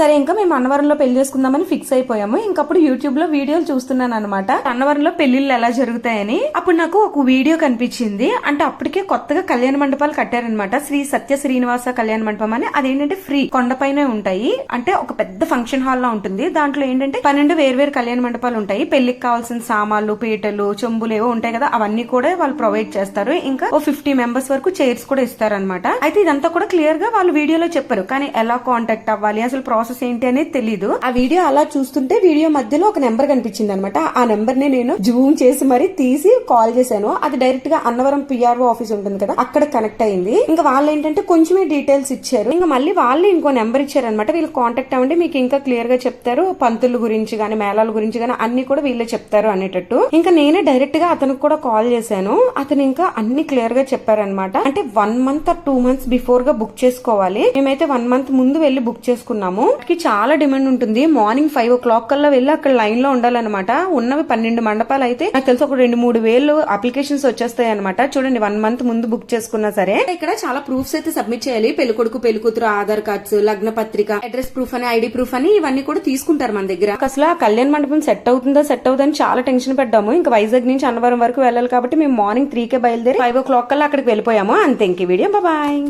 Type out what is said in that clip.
సరే ఇంకా మేము అన్నవరంలో పెళ్ళి చేసుకుందామని ఫిక్స్ అయిపోయాము. ఇంకప్పుడు యూట్యూబ్లో వీడియోలు చూస్తున్నాను అనమాట అన్నవరంలో పెళ్ళిళ్ళు ఎలా జరుగుతాయని. అప్పుడు నాకు ఒక వీడియో కనిపించింది. అంటే అప్పటికే కొత్తగా కళ్యాణ మండపాలు కట్టారనమాట శ్రీ సత్య శ్రీనివాస కళ్యాణ మండపం అని. అదేంటంటే ఫ్రీ కొండపైనే ఉంటాయి. అంటే ఒక పెద్ద ఫంక్షన్ హాల్ లా ఉంటుంది. దాంట్లో ఏంటంటే పన్నెండు వేర్వేరు కళ్యాణ మండపాలు ఉంటాయి. పెళ్ళికి కావాల్సిన సామాన్లు పీటలు చెంబులు ఏవో ఉంటాయి కదా అవన్నీ కూడా వాళ్ళు ప్రొవైడ్ చేస్తారు. ఇంకా ఓ ఫిఫ్టీ మెంబర్స్ వరకు చైర్స్ కూడా ఇస్తారనమాట అయితే ఇదంతా కూడా క్లియర్గా వాళ్ళు వీడియోలో చెప్పారు. కానీ ఎలా కాంటాక్ట్ అవ్వాలి? అసలు ప్రాసెస్ ఏంటి అనేది తెలియదు ఆ వీడియో అలా చూస్తుంటే వీడియో మధ్యలో ఒక నెంబర్ కనిపించింది అనమాట ఆ నెంబర్ని నేను జూమ్ చేసి మరి తీసి కాల్ చేశాను. అది డైరెక్ట్గా అన్నవరం పిఆర్ఓ ఆఫీస్ ఉంటుంది కదా అక్కడ కనెక్ట్ అయింది. ఇంకా వాళ్ళు ఏంటంటే కొంచెమే డీటెయిల్స్ ఇచ్చారు. ఇంకా మళ్ళీ వాళ్ళు ఇంకో నెంబర్ ఇచ్చారనమాట. వీళ్ళు కాంటాక్ట్ అవ్వండి మీకు ఇంకా క్లియర్గా చెప్తారు. పంతుల గురించి గాని మేళాల గురించి గాని అన్ని కూడా వీళ్ళే చెప్తారు అనేటట్టు. ఇంకా నేనే డైరెక్ట్గా అతనికి కూడా కాల్ చేశాను. అతను ఇంకా అన్ని క్లియర్గా చెప్పారనమాట. అంటే one month or two months బిఫోర్గా book చేసుకోవాలి. మేమైతే వన్ మంత్ ముందు వెళ్ళి బుక్ చేసుకున్నాము. వాటికి చాలా డిమాండ్ ఉంటుంది. మార్నింగ్ ఫైవ్ ఓ క్లాక్ కల్లా వెళ్ళి అక్కడ లైన్లో ఉండాలన్నమాట. ఉన్నవి పన్నెండు మండపాలు అయితే నాకు తెలిసి ఒక రెండు మూడు వేలు అప్లికేషన్స్ వచ్చేస్తాయి అనమాట చూడండి వన్ మంత్ ముందు బుక్ చేసుకున్నా సరే. ఇక్కడ చాలా ప్రూఫ్స్ అయితే సబ్మిట్ చేయాలి. పెళ్ళి కొడుకు పెళ్ళి కూతురు ఆధార్ కార్డ్స్ లగ్న పత్రిక అడ్రస్ ప్రూఫ్ అని ఐడి ప్రూఫ్ అని ఇవన్నీ కూడా తీసుకుంటారు మన దగ్గర. అసలు ఆ కళ్యాణ మండపం సెట్ అవుతుందా సెట్ అవుతుందని చాలా టెన్షన్ పడ్డాము. ఇంకా వైజాగ్ నుంచి అన్నవరం వరకు వెళ్ళాలి కాబట్టి మేము మార్నింగ్ త్రీ కే బయలుదేరి ఫైవ్ ఓ క్లాక్ కల్లా అక్కడికి వెళ్ళిపోయాము. అంతే ఇంక వీడియో. బాయ్.